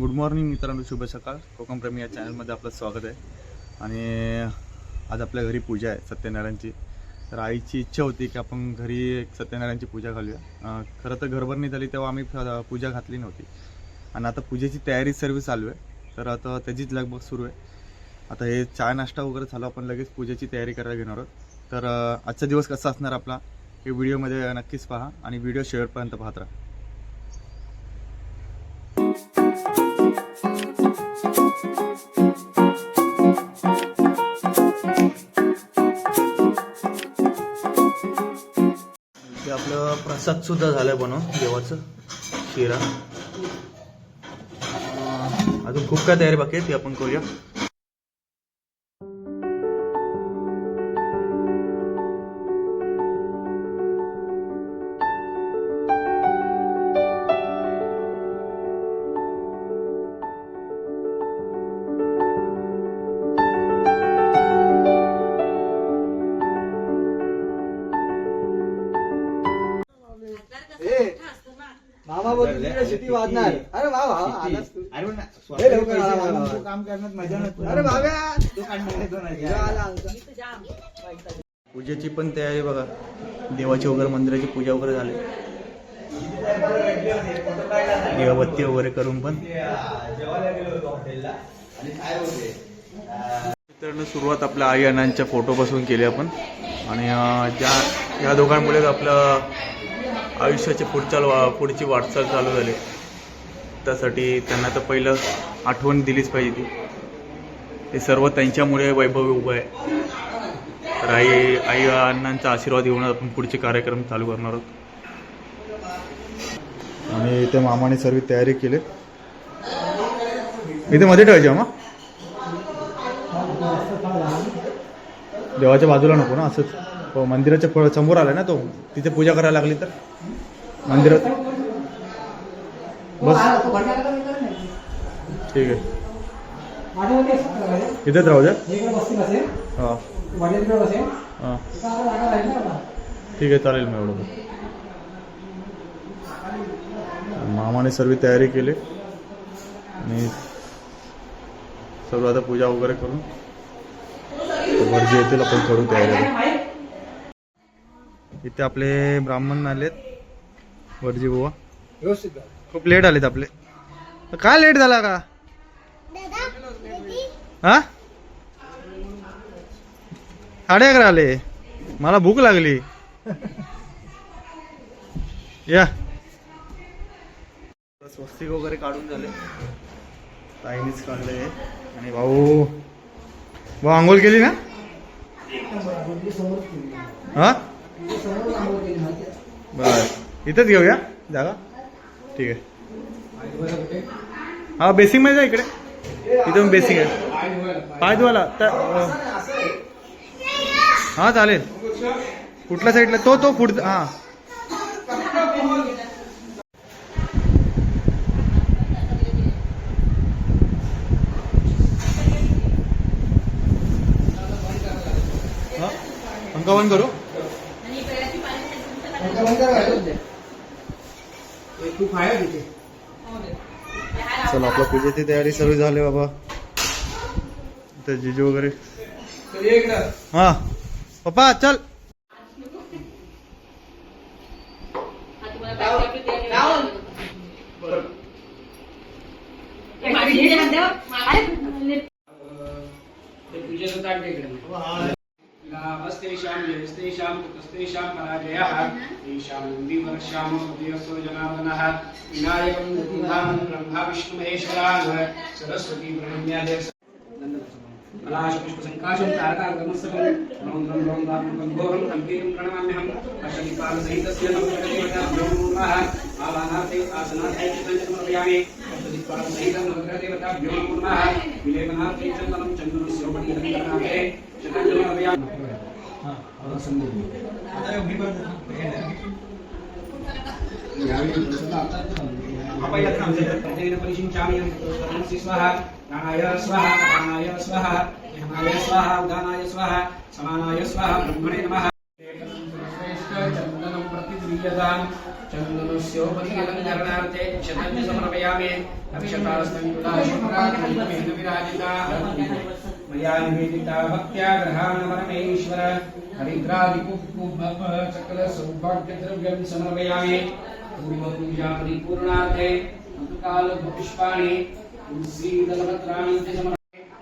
Good morning मित्रांनो. शुभ सकाळ. कोकमप्रेमी या चॅनलमध्ये आपलं स्वागत आहे. आणि आज आपल्या घरी पूजा आहे सत्यनारायणची. तर आईची इच्छा होती की आपण घरी एक सत्यनारायणची पूजा घालूया. खरं तर घरभरणी झाली तेव्हा आम्ही पूजा घातली नव्हती. आणि आता पूजेची तयारी सर्व चालू आहे. तर आता त्याचीच लगबग सुरू आहे. आता हे चहा नाश्ता वगैरे झाला आपण लगेच पूजेची तयारी करायला घेणार आहोत. तर आजचा दिवस कसा असणार आपला हे व्हिडिओमध्ये नक्कीच पहा आणि व्हिडिओ शेवटपर्यंत पाहत राहा. ते आपलं प्रसाद सुद्धा झालंय बनवून देवाचं शिरा. अजून खूप काय तयारी बाकी आहे ती आपण करूया. शिटी वाजणार? अरे वा वा आलास तू. लय लवकर आला माझा भावा. काम करण्यात मजा नसते. अरे तो काढणार आला आमचा. पूजेची पण तयारी बघा. देवाची वगैरे मंदिराची पूजा वगैरे झाली. दिवाबत्ती वगैरे करून पण. मित्रांनो सुरुवात आपल्या आई अण्णांच्या फोटोपासून केली आपण. आणि अं, ज्या या दोघांमुळेच आपलं आयुष्याची पुढच्या पुढची वाटचाल चालू झाली. त्यासाठी त्यांना तर पहिलं आठवण दिलीच पाहिजे ती. हे सर्व त्यांच्यामुळे वैभव उभं आहे. तर आई आई अण्णांचा आशीर्वाद घेऊन आपण पुढचे कार्यक्रम चालू करणार आहोत. आणि इथे मामाने सर्व तयारी केली. इथे मध्ये ठेवायची मामा. देवाच्या बाजूला नको ना असंच. हो मंदिराच्या प- समोर आलं ना तो. तिथे पूजा करायला लागली तर. मंदिरात बस. ठीक आहे. इथेच राहू द्या. हां. हां. ठीक आहे चालेल मी एवढं. मामाने सर्व तयारी केली. आणि सर्व आता पूजा वगैरे करून भरजी येतील आपण करू तयारी. इथे आपले ब्राह्मण आलेत. वरजी बुवा. व्यवस्थित. खूप लेट आलेत आपले. काय लेट झाला का? हा? साडे अकरा आले. मला भूक लागली. या. स्वस्तिक वगैरे काढून झाले. ताईनीच काढले. आणि भाऊ भाऊ आंघोळ केली ना? हा? बर. इथंच घेऊया जागा. ठीक आहे. हा बेसिंगमध्ये जा इकडे. इथून बेसिंग आहे. पाय धुवाला तर हा चालेल. कुठल्या साईडला तो तो पुढचा हा. हा? बंद करू. तू खाय तिथे चला आपल्या पूजेची तयारी सर्व झाली बाबा. इथं जिजू वगैरे. तर. हा. पप्पा चल. तेषां यस्तेषां ततस्तेषां पराजयः। तेषां नन्दीवरश्यामो हृदयस्व जनार्दनः। विनायकं नदीधानं ब्रह्मा विष्णुमहेश्वराः। सरस्वती ब्रह्म्यादेव पलाशपुष्पसङ्काशं तारकागमस्तकं रौन्द्रं रौन्द्रात्मकं घोरं हम्पीरं प्रणमाम्यहं। अष्टदिक्पालसहितस्य नवग्रहदेवताभ्योमः आलानार्थे आसनार्थे समर्पयामि अष्टदिक्पालसहितं नवग्रहदेवताभ्यो नमः। विलेपनार्थे चन्दनं चन्दनं श्रोमणि हरिकरणार्थे शतञ्जलमपयामि प्राणाय स्वाहा प्राणाय स्वाहा ध्यानाय स्वाहा उदानाय स्वाहा समानाय स्वाहा ब्रह्मणे नमः. चन्दनं प्रतिगृह्यताम् चन्दनस्योपरिलङ्करणार्थे शतं समर्पयामि अक्षतास्तमितुलाशुक्रात्मकेन विराजिता मया निवेदिता भक्त्या ग्रहाण परमेश्वर हरिद्रादिपुष्प सकलसौभाग्यद्रव्यं समर्पयामि। पूर्वपूजा परिपूर्णार्थे कालपुष्पाणि तुलसीदलपत्राणि च समर्पयामि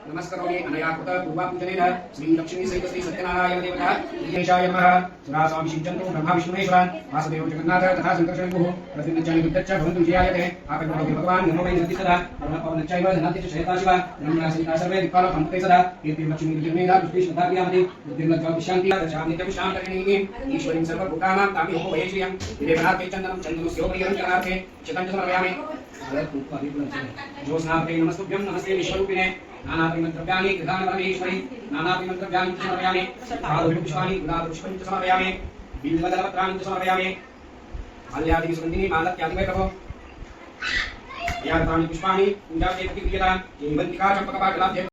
नमस्करोमि अनया कृत पूर्वापूजनेन श्री लक्ष्मी सहित श्री सत्यनारायण देवता। दिनेशाय नमः। सुरास्वामी शिवचन्द्रो ब्रह्मा विष्णुमेश्वर। वासुदेव जगन्नाथ तथा शङ्करशरणुः प्रतिनित्यं विद्यच्च भवन्तु विजयायते। आपन्नोति भगवान्। नमो वै नन्ति सदा। पवनच्चैव धनन्ति च शयता शिव। ब्रह्मणा सहिता सर्वे दिक्पालो भवन्ते सदा। कीर्तिं लक्ष्मी निर्मेधा दृष्टि श्रद्धा क्रियामति बुद्धिर्लज्जा शान्ति दशामित्यं ईश्वरीं सर्वभूतानां तामि होमो वयश्रियं विदेवनाथे चन्दनं चन्दनस्योपरिहरञ्चनार्थे शतं च समर्पयामि ज्योत्स्नार्थे नमस्तुभ्यं। नमस्ते विश्वरूपिणे। नानापिमन्त्रव्यानि कृतानि परमेश्वरि नानापिमन्त्रव्यानि च समर्पयामि पादपुष्पाणि गुलाबपुष्पं च समर्पयामि बिल्वदलपत्राणि च समर्पयामि माल्यादि सुगन्धिनी मालत्यादि वै प्रभो यातानि पुष्पाणि पूजाचेति क्रियता जैवन्तिका चम्पकपाटलाभ्य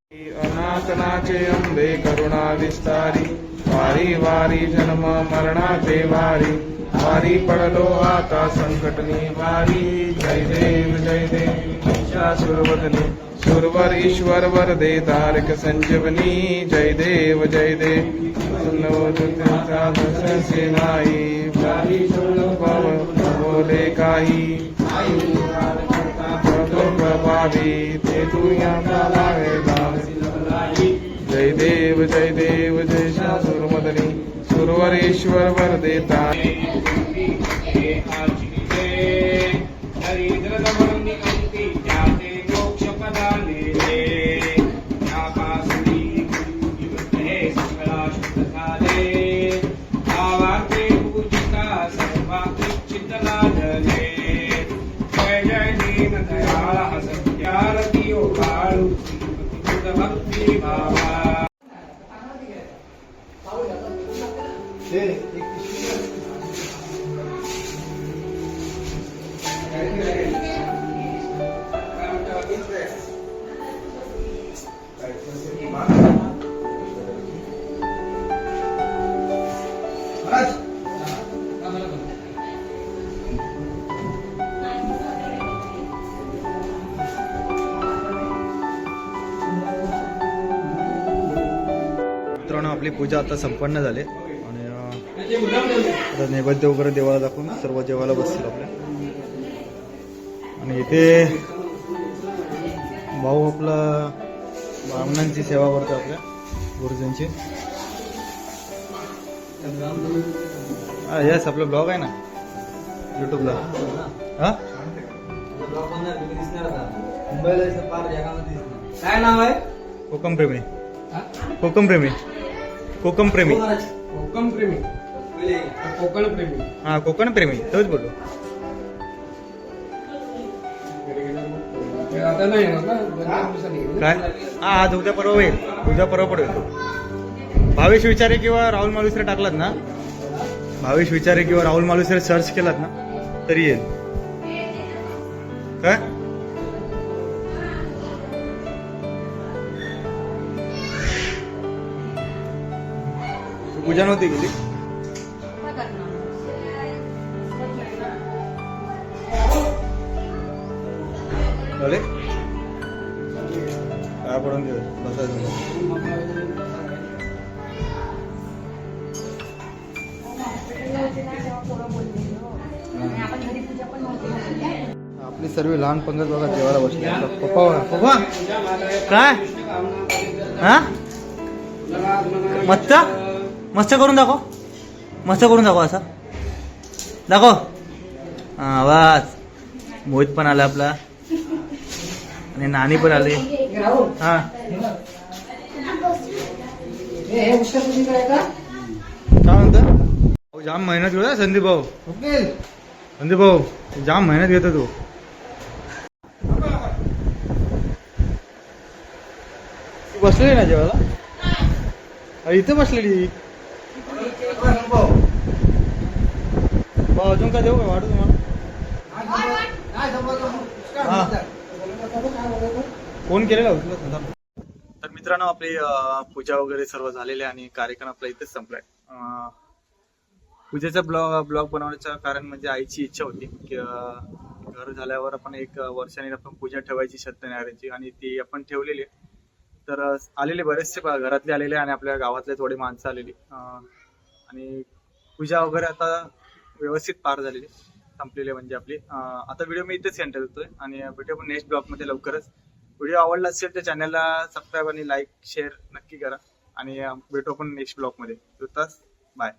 अनाथनाचे अंबे करुणा जन्म मरणाचे वारी वारी पडलो आता संकटनी वारी। जय देव जय देव सुरवदनी सुरवर ईश्वर वर दे तारक संजीवनी. जय देव जय देव. सेनाई बोले काही प्रभावी ते तू जय देव जय देव जय सुरमदनी. सुरवरेश्वर वर देता मित्रांनो आपली पूजा आता संपन्न झाली. आता नैवेद्य वगैरे देवाला दाखवून सर्व जेवायला बसतील आपल्या. आणि इथे भाऊ आपला ब्राह्मणांची सेवा करतो आपल्या गुरुजींची. हा यस आपला ब्लॉग आहे ना युट्यूबला हा. काय नाव आहे? कोकम प्रेमी. कोकम प्रेमी. कोकम प्रेमी. कोकण प्रेमी. कोकण प्रेमी. हा कोकण प्रेमी. तोच आता नाही येईल. काय? हा आज उद्या परवा होईल उद्या परवा पडेल तो भावेश विचारे किंवा राहुल मालुसरे टाकलात ना? भावेश विचारे किंवा राहुल मालुसरे सर्च केलात ना? तरी येईल. काय? पूजा नव्हती गेली? अरे काय पडून दे बसायचं आपली सर्व लहान पंगत बघा जेवायला बसली. पप्पा पप्पा! काय? हा? मस्त? मस्त करून दाखव. मस्त करून दाखव असा. दाखव. हा वाच. मोहित पण आला आपला. आणि नानी पण आली. हा. काय म्हणतो? जाम मेहनत घेतो संदीप भाऊ. संदीप भाऊ जाम मेहनत घेतो तू. तू बसलेली ना जेवायला? अरे इथे बसलेली भाऊ अजून काय देऊ का? वाटू तुम्हाला? हा. फोन केलेला तर मित्रांनो आपली पूजा वगैरे सर्व झालेली आहे आणि कार्यक्रम आपला इथेच संपलाय. पूजेचा ब्लॉग ब्लॉग बनवण्याचं कारण म्हणजे आईची इच्छा होती की घर झाल्यावर आपण एक वर्षाने आपण पूजा ठेवायची सत्यनारायणची आणि ती आपण ठेवलेली तर आलेले बरेचसे घरातले आलेले आणि आपल्या गावातले थोडी माणसं आलेली. आणि पूजा वगैरे आता व्यवस्थित पार झालेली संपलेली म्हणजे आपली. आता व्हिडिओ मी इथेच सेंटर होतोय आणि भेटू पण नेक्स्ट ब्लॉगमध्ये लवकरच व्हिडिओ आवडला असेल तर चॅनलला सबस्क्राईब आणि लाईक शेअर नक्की करा. आणि भेटू आपण नेक्स्ट ब्लॉगमध्ये. तुर्तास बाय.